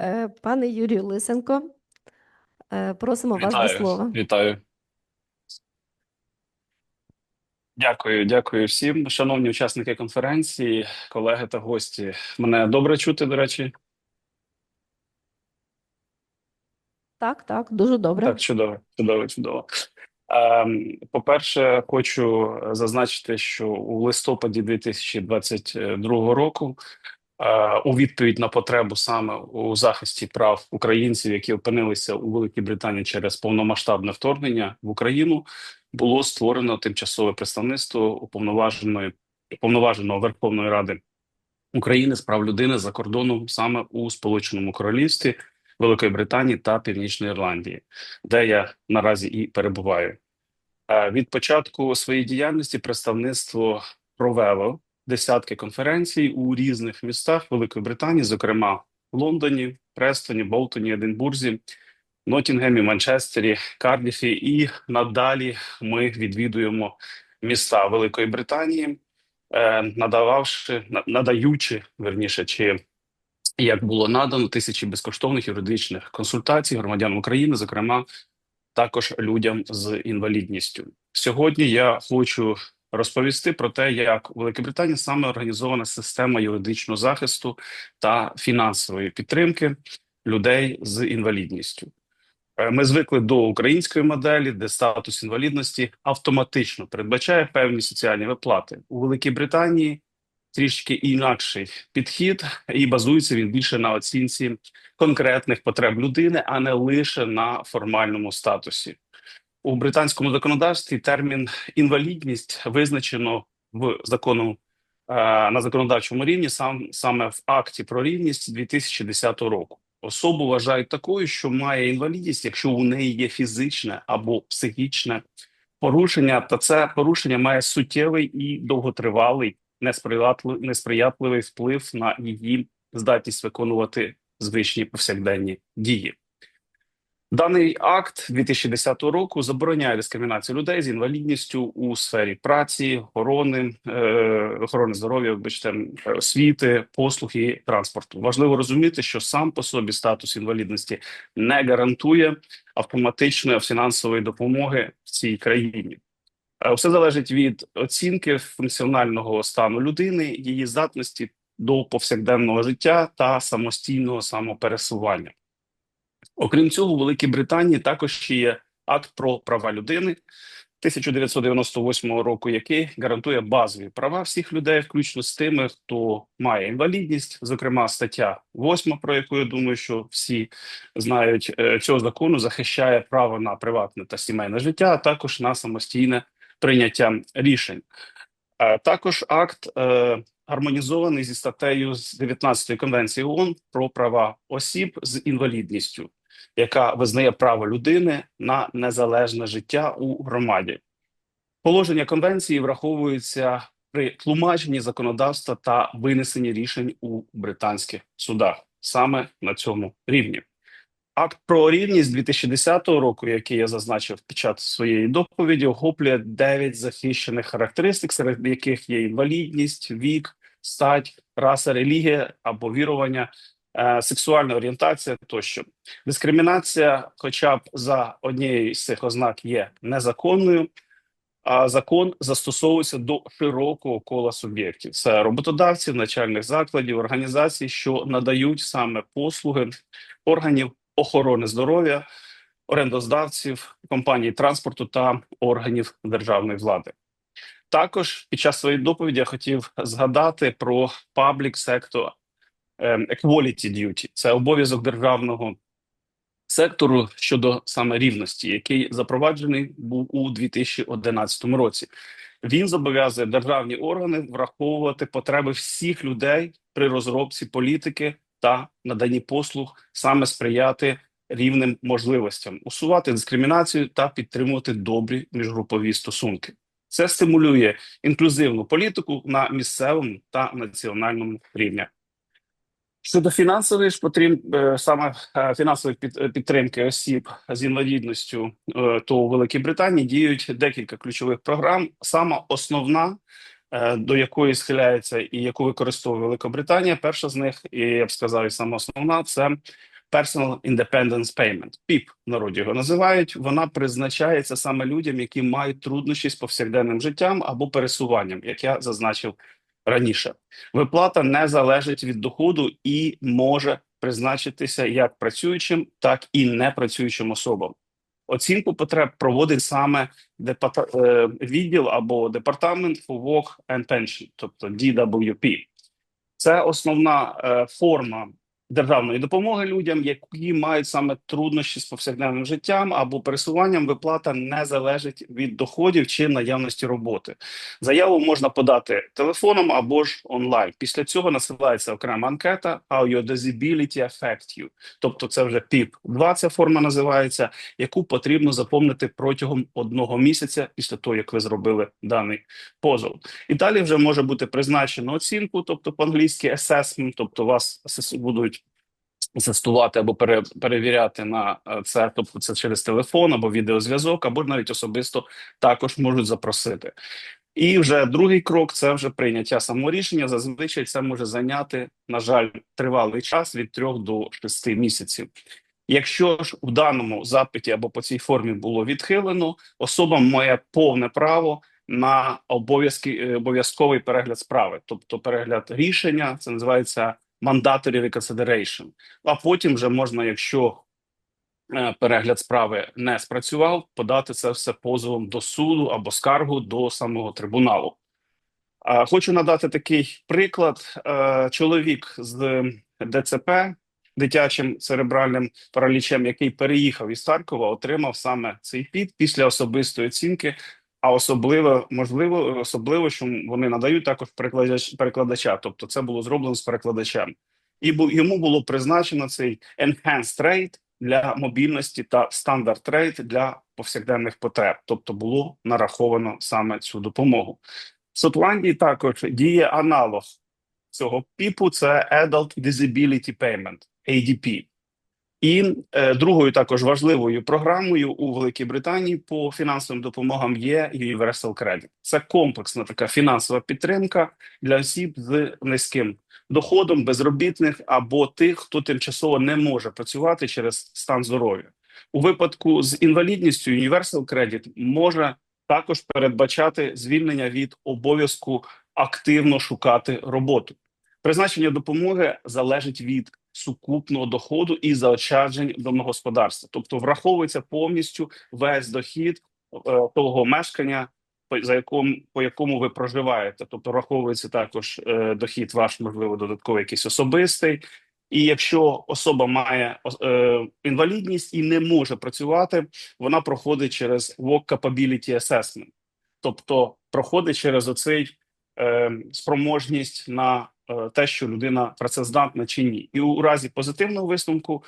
Е, Пане Юрію Лисенко, е, просимо вас до слова. вітаю. Дякую, дякую всім, шановні учасники конференції, колеги та гості. Мене добре чути, до речі. Так, так, дуже добре. Так, чудово, чудово, чудово. Ем, По-перше, хочу зазначити, що у листопаді 2022 року, е, у відповідь на потребу саме у захисті прав українців, які опинилися у Великій Британії через повномасштабне вторгнення в Україну, було створено тимчасове представництво уповноваженої уповноваженого Верховної Ради України з прав людини за кордоном саме у Сполученому Королівстві. Великої Британії та Північної Ірландії, де я наразі і перебуваю. Е, Від початку своєї діяльності представництво провело десятки конференцій у різних містах Великої Британії, зокрема в Лондоні, Престоні, Болтоні, Единбурзі, Ноттінгемі, Манчестері, Кардіфі. І надалі ми відвідуємо міста Великої Британії, е, надававши на- надаючи верніше чи як було надано тисячі безкоштовних юридичних консультацій громадянам України, зокрема також людям з інвалідністю. Сьогодні я хочу розповісти про те, як у Великій Британії саме організована система юридичного захисту та фінансової підтримки людей з інвалідністю. Е, Ми звикли до української моделі, де статус інвалідності автоматично передбачає певні соціальні виплати у Великій Британії трішки інакший підхід, і базується він більше на оцінці конкретних потреб людини, а не лише на формальному статусі. У британському законодавстві термін інвалідність визначено в закону е, на законодавчому рівні, сам саме в акті про рівність 2010 року. Особу вважають такою, що має інвалідність, якщо у неї є фізичне або психічне порушення, та це порушення має суттєвий і довготривалий несприятливий, несприятливий вплив на її здатність виконувати звичні повсякденні дії. Даний акт 2010 року забороняє дискримінацію людей з інвалідністю у сфері праці, охорони, е, охорони здоров'я, вибачте, освіти, послуг і транспорту. Важливо розуміти, що сам по собі статус інвалідності не гарантує автоматичної фінансової допомоги в цій країні. Е, Все залежить від оцінки функціонального стану людини, її здатності до повсякденного життя та самостійного самопересування. Окрім цього, у Великій Британії також є акт про права людини 1998 року, який гарантує базові права всіх людей, включно з тими, хто має інвалідність, зокрема стаття 8, про яку я думаю, що всі знають е, цього закону, захищає право на приватне та сімейне життя, а також на самостійне прийняття рішень. Е, Також акт е, гармонізований зі статтею з 19 конвенції ООН про права осіб з інвалідністю, яка визнає право людини на незалежне життя у громаді. Положення конвенції враховуються при тлумаченні законодавства та винесенні рішень у британських судах саме на цьому рівні. Акт про рівність 2010 року, який я зазначив під час своєї доповіді, охоплює 9 захищених характеристик, серед яких є інвалідність, вік, стать, раса, релігія або вірування, сексуальна орієнтація тощо. Дискримінація, хоча б за однією з цих ознак, є незаконною. А закон застосовується до широкого кола суб'єктів: це роботодавців, начальних закладів, організацій, що надають саме послуги органів охорони здоров'я, орендоздавців, компаній транспорту та органів державної влади. Також під час своєї доповіді я хотів згадати про Sector ем, Equality Duty. Це обов'язок державного сектору щодо саме рівності, який запроваджений був у 2011 році. Він зобов'язує державні органи враховувати потреби всіх людей при розробці політики та наданні послуг, саме сприяти рівним можливостям, усувати дискримінацію та підтримувати добрі міжгрупові стосунки. Це стимулює інклюзивну політику на місцевому та національному рівні. Щодо фінансової ж потріб е, саме е, фінансової е, підтримки осіб з інвалідністю, то у Великій Британії діють декілька ключових програм. Сама основна до якої схиляється і яку використовує Великобританія. Перша з них, і я б сказав, і сама основна це Personal Independence Payment, PIP в народі його називають. Вона призначається саме людям, які мають труднощі з повсякденним життям або пересуванням, як я зазначив раніше. Виплата не залежить від доходу і може призначитися як працюючим, так і непрацюючим особам. Оцінку потреб проводить саме е, відділ або департамент for Work and Pension, тобто DWP. Це основна е, форма державної допомоги людям, які мають саме труднощі з повсякденним життям або пересуванням. Виплата не залежить від доходів чи наявності роботи. Заяву можна подати телефоном або ж онлайн. Після цього насилається окрема анкета «How disability affect you», тобто це вже ПІП 2 ця форма називається, яку потрібно заповнити протягом одного місяця після того, як ви зробили даний позов. І далі вже може бути призначено оцінку, тобто по-англійськи assessment, тобто вас будуть асистувати або пере, перевіряти на е, це, тобто це через телефон або відеозв'язок, або навіть особисто також можуть запросити. І вже другий крок це вже прийняття самого рішення. Зазвичай це може зайняти, на жаль, тривалий час від 3 до 6 місяців. Якщо ж у даному запиті або по цій формі було відхилено, особа має повне право на обов'язки е, обов'язковий перегляд справи, тобто перегляд рішення, це називається mandatory reconsideration. А потім вже можна, якщо е, перегляд справи не спрацював, подати це все позовом до суду або скаргу до самого трибуналу. Хочу надати такий приклад. Е, Чоловік з ДЦП, дитячим церебральним паралічем, який переїхав із Харкова, отримав саме цей під після особистої оцінки. А особливо можливо, особливо, що вони надають також перекладач, перекладача. Тобто, це було зроблено з перекладачем, і бу- йому було призначено цей enhanced rate для мобільності та стандарт rate для повсякденних потреб. Тобто, було нараховано саме цю допомогу. В Шотландії також діє аналог цього ПІПу. Це Adult Disability Payment ADP. І е, другою також важливою програмою у Великій Британії по фінансовим допомогам є Universal Credit. Це комплексна така фінансова підтримка для осіб з низьким доходом, безробітних або тих, хто тимчасово не може працювати через стан здоров'я. У випадку з інвалідністю Universal Credit може також передбачати звільнення від обов'язку активно шукати роботу. Призначення допомоги залежить від сукупного доходу і заощаджень домогосподарства, тобто враховується повністю весь дохід е, того мешкання, по- за якому по якому ви проживаєте. Тобто враховується також е, дохід, ваш можливо додатковий якийсь особистий. І якщо особа має е, інвалідність і не може працювати, вона проходить через Work Capability Assessment, тобто проходить через оцей е, спроможність на те, що людина працездатна чи ні, і у разі позитивного висновку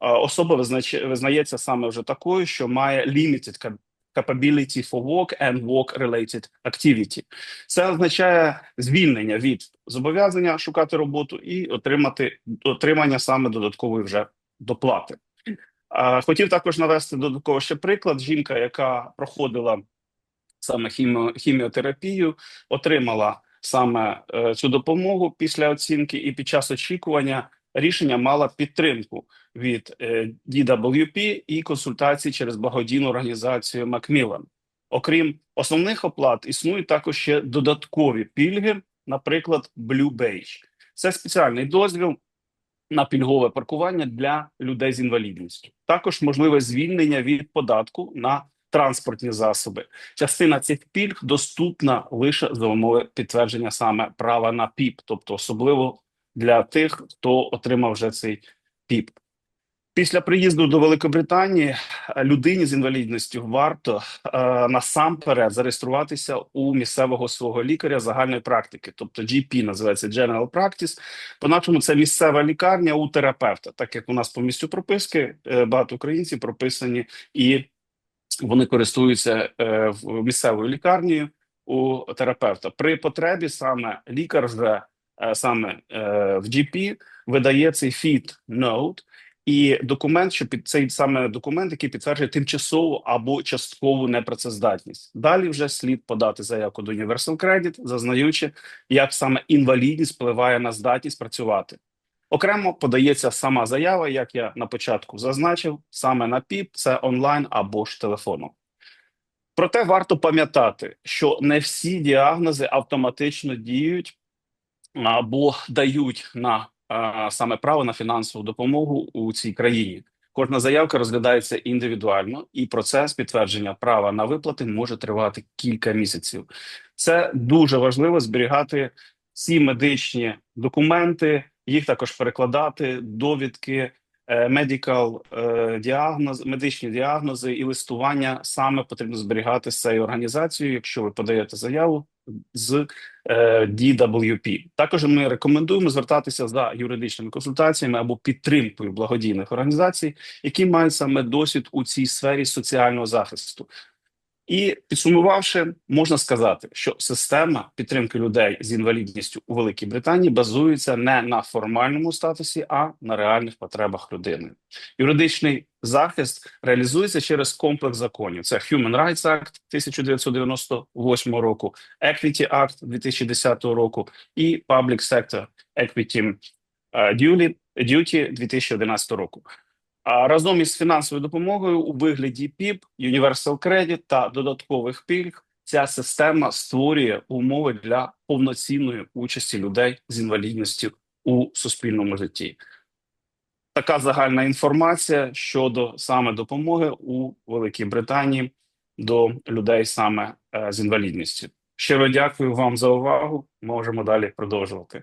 е, особа визнається саме вже такою, що має limited cap- capability for work and work-related activity. Це означає звільнення від зобов'язання шукати роботу і отримати отримання саме додаткової вже доплати. Е, Хотів також навести додатково ще приклад. Жінка, яка проходила саме хіміо, хіміотерапію, отримала саме е, цю допомогу після оцінки, і під час очікування рішення мала підтримку від е, DWP і консультації через благодійну організацію Macmillan. Окрім основних оплат, існують також ще додаткові пільги, наприклад, Blue Beige. Це спеціальний дозвіл на пільгове паркування для людей з інвалідністю. Також можливе звільнення від податку на транспортні засоби. Частина цих пільг доступна лише за умови підтвердження саме права на ПІП, тобто особливо для тих, хто отримав вже цей ПІП. Після приїзду до Великобританії е, людині з інвалідністю варто е, насамперед зареєструватися у місцевого свого лікаря загальної практики, тобто GP називається General Practice. По-нашому це місцева лікарня у терапевта, так як у нас по місцю прописки е, багато українців прописані і вони користуються е, місцевою лікарнею у терапевта. При потребі саме лікар вже е, саме е, в GP видає цей fit note, і документ, що під цей саме документ, який підтверджує тимчасову або часткову непрацездатність. Далі вже слід подати заявку до Universal Credit, зазнаючи, як саме інвалідність впливає на здатність працювати. Окремо подається сама заява, як я на початку зазначив, саме на ПІП, це онлайн або ж телефоном. Проте варто пам'ятати, що не всі діагнози автоматично діють або дають на саме право на фінансову допомогу у цій країні. Кожна заявка розглядається індивідуально, і процес підтвердження права на виплати може тривати кілька місяців. Це дуже важливо зберігати всі медичні документи, їх також перекладати, довідки, медикал е, діагноз, медичні діагнози і листування саме потрібно зберігати з цією організацією, якщо ви подаєте заяву з е, DWP. Також ми рекомендуємо звертатися за юридичними консультаціями або підтримкою благодійних організацій, які мають саме досвід у цій сфері соціального захисту. І підсумувавши, можна сказати, що система підтримки людей з інвалідністю у Великій Британії базується не на формальному статусі, а на реальних потребах людини. Юридичний захист реалізується через комплекс законів: це Human Rights Act 1998 року, Equity Act 2010 року і Public Sector Equity е, Duty Duty 2011 року. Разом із фінансовою допомогою у вигляді ПІП, Universal Credit та додаткових пільг ця система створює умови для повноцінної участі людей з інвалідністю у суспільному житті. Така загальна інформація щодо саме допомоги у Великій Британії до людей саме е, з інвалідністю. Щиро дякую вам за увагу. Можемо далі продовжувати.